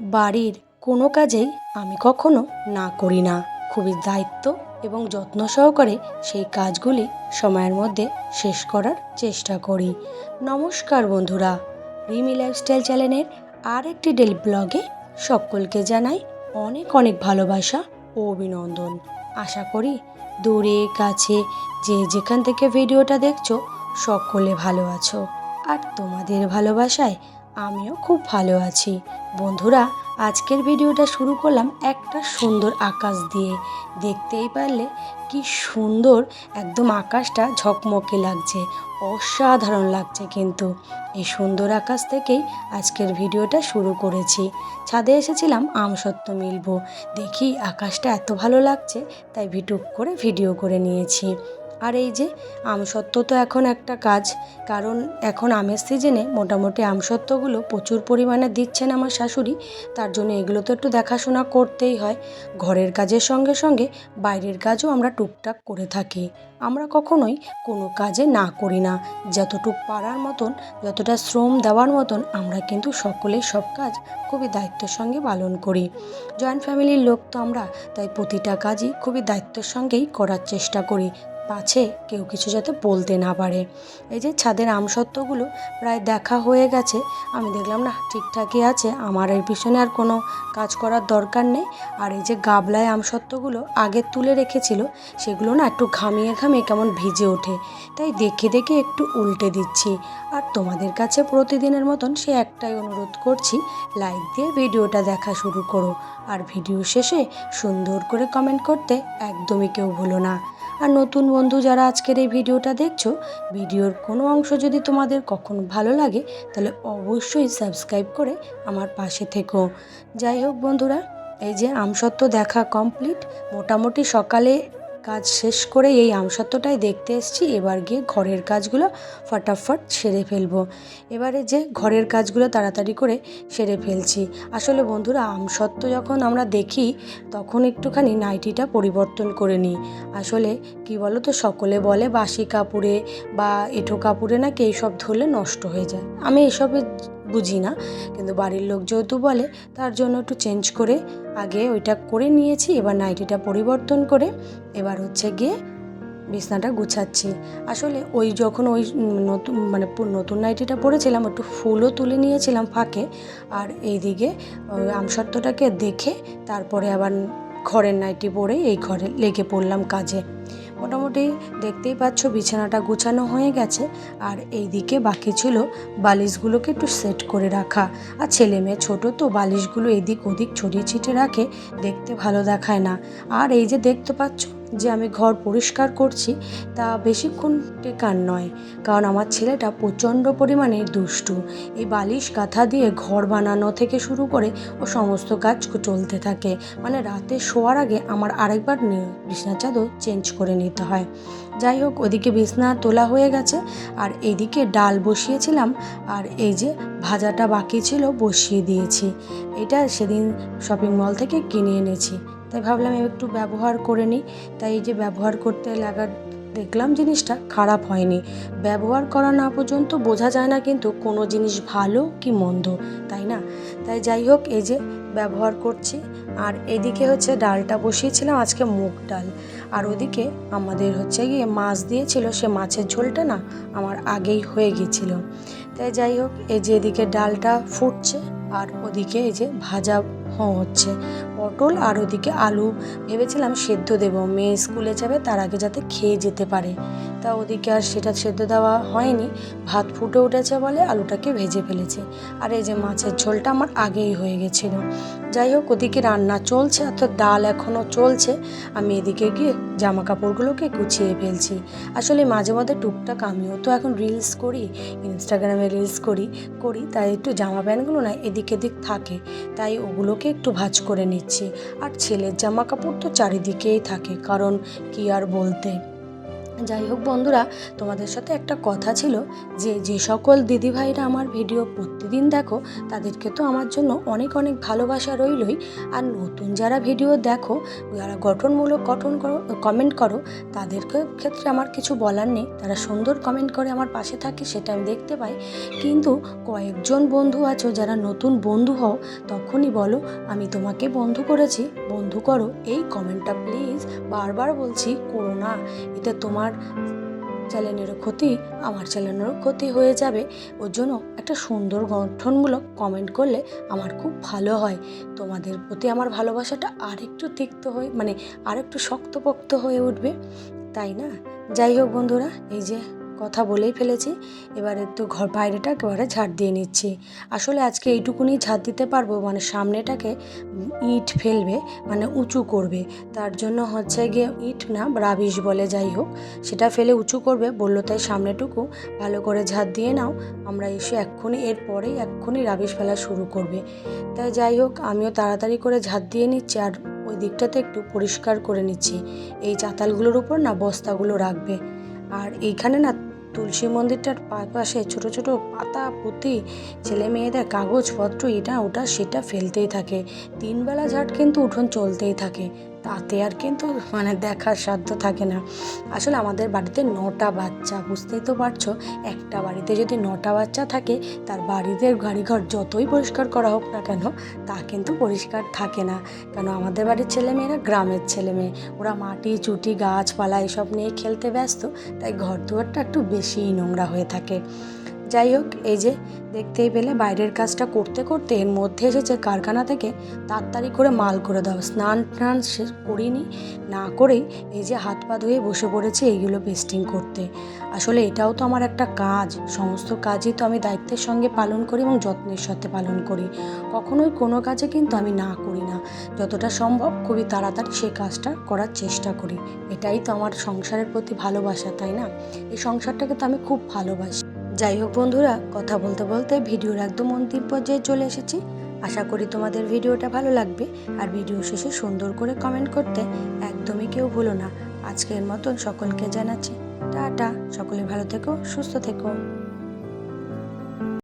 বাড়ির কোনো কাজেই আমি কখনো না করি না। খুবই দায়িত্ব এবং যত্ন সহকারে সেই কাজগুলি সময়ের মধ্যে শেষ করার চেষ্টা করি। নমস্কার বন্ধুরা, রিমি লাইফস্টাইল চ্যানেলের আর একটি ডেল ব্লগে সকলকে জানাই অনেক অনেক ভালোবাসা ও অভিনন্দন। আশা করি দূরে, কাছে, যে যেখান থেকে ভিডিওটা দেখছ, সকলে ভালো আছো। আর তোমাদের ভালোবাসায় আমিও খুব ভালো আছি। বন্ধুরা, আজকের ভিডিওটা শুরু করলাম একটা সুন্দর আকাশ দিয়ে। দেখতেই পারলে কি সুন্দর একদম আকাশটা ঝকমকে লাগছে, অসাধারণ লাগছে কিন্তু। এই সুন্দর আকাশ থেকেই আজকের ভিডিওটা শুরু করেছি। ছাদে এসেছিলাম আমসত্ত্ব মিলবো। দেখি আকাশটা এত ভালো লাগছে, তাই ভিটুক করে ভিডিও করে নিয়েছি। আর এই যে, আমসত্ত্ব তো এখন একটা কাজ। কারণ এখন আমের সিজনে মোটামুটি আমসত্ত্বগুলো প্রচুর পরিমাণে দিচ্ছেন আমার শাশুড়ি। তার জন্য এগুলো তো একটু দেখাশোনা করতেই হয়। ঘরের কাজের সঙ্গে সঙ্গে বাইরের কাজও আমরা টুকটাক করে থাকি। আমরা কখনোই কোনো কাজে না করি না। যতটুক পারার মতন, যতটা শ্রম দেওয়ার মতন, আমরা কিন্তু সকলেই সব কাজ খুবই দায়িত্বের সঙ্গে পালন করি। জয়েন্ট ফ্যামিলির লোক তো আমরা, তাই প্রতিটা কাজই খুবই দায়িত্বের সঙ্গেই করার চেষ্টা করি। পাছে কেউ কিছু যাতে বলতে না পারে। এই যে ছাদের আমসত্ত্বগুলো প্রায় দেখা হয়ে গেছে, আমি দেখলাম না ঠিকঠাকই আছে, আমার এর পিছনে আর কোনো কাজ করার দরকার নেই। আর এই যে গাবলায় আমসত্ত্বগুলো আগে তুলে রেখেছিল, সেগুলো না একটু ঘামিয়ে ঘামিয়ে কেমন ভিজে ওঠে। তাই দেখে দেখে একটু উল্টে দিচ্ছি। আর তোমাদের কাছে প্রতিদিনের মতন সে একটাই অনুরোধ করছি, লাইক দিয়ে ভিডিওটা দেখা শুরু করো। আর ভিডিও শেষে সুন্দর করে কমেন্ট করতে একদমই কেউ ভুলো না। আর নতুন বন্ধু যারা আজকের এই ভিডিওটা দেখছ, ভিডিওর কোনো অংশ যদি তোমাদের কখনো ভালো লাগে, তাহলে অবশ্যই সাবস্ক্রাইব করে আমার পাশে থেকো। যাই হোক বন্ধুরা, এই যে আমসত্ত্ব দেখা কমপ্লিট। মোটামুটি সকালে কাজ শেষ করে এই আমসত্ত্বটাই দেখতে এসেছি। এবার গিয়ে ঘরের কাজগুলো ফটাফট সেরে ফেলব। এবারে যে ঘরের কাজগুলো তাড়াতাড়ি করে সেরে ফেলছি। আসলে বন্ধুরা, আমসত্ত্ব যখন আমরা দেখি, তখন একটুখানি নাইটিটা পরিবর্তন করে নিই। আসলে কি বলো তো সকলে বলে বাসি কাপড়ে বা এঁঠো কাপড়ে নাকি এইসব ধরলে নষ্ট হয়ে যায়। আমি এসবে বুঝি না কিন্তু বাড়ির লোক যেহেতু বলে, তার জন্য একটু চেঞ্জ করে আগে ওইটা করে নিয়েছি, এবার নাইটিটা পরিবর্তন করে এবার হচ্ছে গিয়ে বিছনাটা গুছাচ্ছি। আসলে ওই যখন ওই নতুন মানে নতুন নাইটিটা পরেছিলাম, একটু ফুলও তুলে নিয়েছিলাম ফাঁকে, আর এইদিকে আমসত্ত্বটাকে দেখে তারপরে আবার ঘরের নাইটি পরে এই ঘরে লেগে পড়লাম কাজে। মোটামুটি দেখতেই পাচ্ছ বিছানাটা গুছানো হয়ে গেছে। আর এই দিকে বাকি ছিল বালিশগুলোকে একটু সেট করে রাখা। আর ছেলে মেয়ে ছোটো তো বালিশগুলো এদিক ওদিক ছড়িয়ে ছিটে রাখে, দেখতে ভালো দেখায় না। আর এই যে দেখতে পাচ্ছ যে আমি ঘর পরিষ্কার করছি তা বেশিক্ষণ টেকার নয়, কারণ আমার ছেলেটা প্রচণ্ড পরিমাণে দুষ্টু। এই বালিশ কাঁথা দিয়ে ঘর বানানো থেকে শুরু করে ও সমস্ত কাজ চলতে থাকে। মানে রাতে শোয়ার আগে আমার আরেকবার নে- বিছনার চাদর চেঞ্জ করে নিতে হয়। যাই হোক, ওদিকে বিছনা তোলা হয়ে গেছে, আর এদিকে ডাল বসিয়েছিলাম, আর এই যে ভাজাটা বাকি ছিল বসিয়ে দিয়েছি। এটা সেদিন শপিং মল থেকে কিনে এনেছি। তাই ভাবলাম একটু ব্যবহার করে নিই। তাই এই যে ব্যবহার করতে লাগা, দেখলাম জিনিসটা খারাপ হয়নি। ব্যবহার করা না পর্যন্ত বোঝা যায় না কিন্তু কোনো জিনিস ভালো কি মন্দ, তাই না? তাই যাই হোক, এই যে ব্যবহার করছি। আর এদিকে হচ্ছে ডালটা বসিয়েছিলাম, আজকে মুগ ডাল। আর ওদিকে আমাদের হচ্ছে গিয়ে মাছ দিয়েছিল, সে মাছের ঝোলটা না আমার আগেই হয়ে গিয়েছিল। তাই যাই হোক, এই যে এদিকে ডালটা ফুটছে, আর ওদিকে এই যে ভাজা হচ্ছে। পটল আর ওদিকে আলু। ভেবেছিলাম সেদ্ধ দেব। মেয়ে স্কুলে যাবে, তার আগে যাতে খেয়ে যেতে পারে। তা ওদিকে আর সেটা সেদ্ধ দেওয়া হয়নি। ভাত ফুটে উঠেছে বলে আলুটাকে ভেজে ফেলেছে। আর এই যে মাছের ঝোলটা আমার আগেই হয়ে গেছিল। যাই হোক, ওদিকে রান্না চলছে, অর্থাৎ ডাল এখনও চলছে। আমি এদিকে গিয়ে জামা কাপড়গুলোকে গুছিয়ে ফেলছি। আসলে মাঝে মধ্যে টুকটাক আমিও তো এখন রিলস করি ইনস্টাগ্রামে রিলস করি করি, তাই একটু জামা প্যান্টগুলো না এদিক এদিক থাকে, তাই ওগুলোকে একটু ভাজ করে নিচ্ছি। আর ছেলের জামা কাপড় তো চারিদিকেই থাকে, কারণ কি আর বলতে? যাই হোক বন্ধুরা, তোমাদের সাথে একটা কথা ছিল যে যে সকল দিদিভাইরা আমার ভিডিও প্রতিদিন দেখো, তাদেরকে তো আমার জন্য অনেক অনেক ভালোবাসা রইলই। আর নতুন যারা ভিডিও দেখো, যারা গঠনমূলক গঠন করো কমেন্ট করো, তাদেরকে ক্ষেত্রে আমার কিছু বলার নেই। তারা সুন্দর কমেন্ট করে আমার পাশে থাকে, সেটা আমি দেখতে পাই। কিন্তু কয়েকজন বন্ধু আছো, যারা নতুন বন্ধু হও, তখনই বলো, আমি তোমাকে বন্ধু করেছি। বন্ধু করো, এই কমেন্টটা প্লিজ বারবার বলছি, করো না। এতে তোমার চ্যানেলেরও ক্ষতি, আমার চ্যানেলেরও ক্ষতি হয়ে যাবে। ওর জন্য একটা সুন্দর গঠনমূলক কমেন্ট করলে আমার খুব ভালো হয়। তোমাদের প্রতি আমার ভালোবাসাটা আরেকটু তিক্ত হয়ে মানে আরেকটু শক্তপোক্ত হয়ে উঠবে। তাই না? যাই হোক বন্ধুরা, এই যে কথা বলেই ফেলেছি। এবার একটু ঘর বাইরেটা একেবারে ঝাড় দিয়ে নিচ্ছি। আসলে আজকে এইটুকুনি ঝাড় দিতে পারব মানে সামনেটাকে ইট ফেলবে মানে উঁচু করবে। তার জন্য হচ্ছে গিয়ে ইট না, রাবিশ বলে যাই হোক, সেটা ফেলে উঁচু করবে। বলল তাই সামনেটুকু ভালো করে ঝাড় দিয়ে নাও। আমরা এসে এক্ষুনি, এরপরেই এক্ষুনি রাবিশ ফেলা শুরু করবে। তাই যাই হোক, আমিও তাড়াতাড়ি করে ঝাড় দিয়ে নিচ্ছি আর ওই দিকটাতে একটু পরিষ্কার করে নিচ্ছি। এই চাতালগুলোর উপর না বস্তাগুলো রাখবে। আর এইখানে না তুলসী মন্দিরটার পাশে ছোট ছোট পাতা, পুঁতি, ছেলে মেয়েদের কাগজপত্র এটা ওটা সেটা ফেলতেই থাকে। তিনবেলা ঝাট কিন্তু উঠোন চলতেই থাকে। তাতে আর কিন্তু মানে দেখার সাধ্য থাকে না। আসলে আমাদের বাড়িতে নটা বাচ্চা, বুঝতেই তো পারছ? একটা বাড়িতে যদি নটা বাচ্চা থাকে, তার বাড়িতে গাড়িঘর যতই পরিষ্কার করা হোক না কেন, তা কিন্তু পরিষ্কার থাকে না। কেন আমাদের বাড়ির ছেলেমেয়েরা গ্রামের ছেলেমেয়ে। ওরা মাটি, চুটি, গাছপালা এসব নিয়ে খেলতে ব্যস্ত, তাই ঘর দুয়ারটা একটু বেশিই নোংরা হয়ে থাকে। যাই হোক, এই যে দেখতেই পেলে বাইরের কাজটা করতে করতে এর মধ্যে এসেছে কারখানা থেকে তাড়াতাড়ি করে মাল করে দাও। স্নান টান সে করিনি, না করেই এই যে হাত পা ধুয়ে বসে পড়েছে এইগুলো পেস্টিং করতে। আসলে এটাও তো আমার একটা কাজ, সমস্ত কাজই তো আমি দায়িত্বের সঙ্গে পালন করি এবং যত্নের সাথে পালন করি। কখনোই কোনো কাজে কিন্তু আমি না করি না। যতটা সম্ভব খুবই তাড়াতাড়ি সেই কাজটা করার চেষ্টা করি। এটাই তো আমার সংসারের প্রতি ভালোবাসা, তাই না? এই সংসারটাকে তো আমি খুব ভালোবাসি। যাই হোক বন্ধুরা, কথা বলতে বলতে ভিডিওর একদম অন্তিম পর্যায়ে চলে এসেছি। আশা করি তোমাদের ভিডিওটা ভালো লাগবে। আর ভিডিও শেষে সুন্দর করে কমেন্ট করতে একদমই কেউ ভুলো না। আজকের মতন সকলকে জানাচ্ছি। টাটা। সকলে ভালো থেকো, সুস্থ থেকো।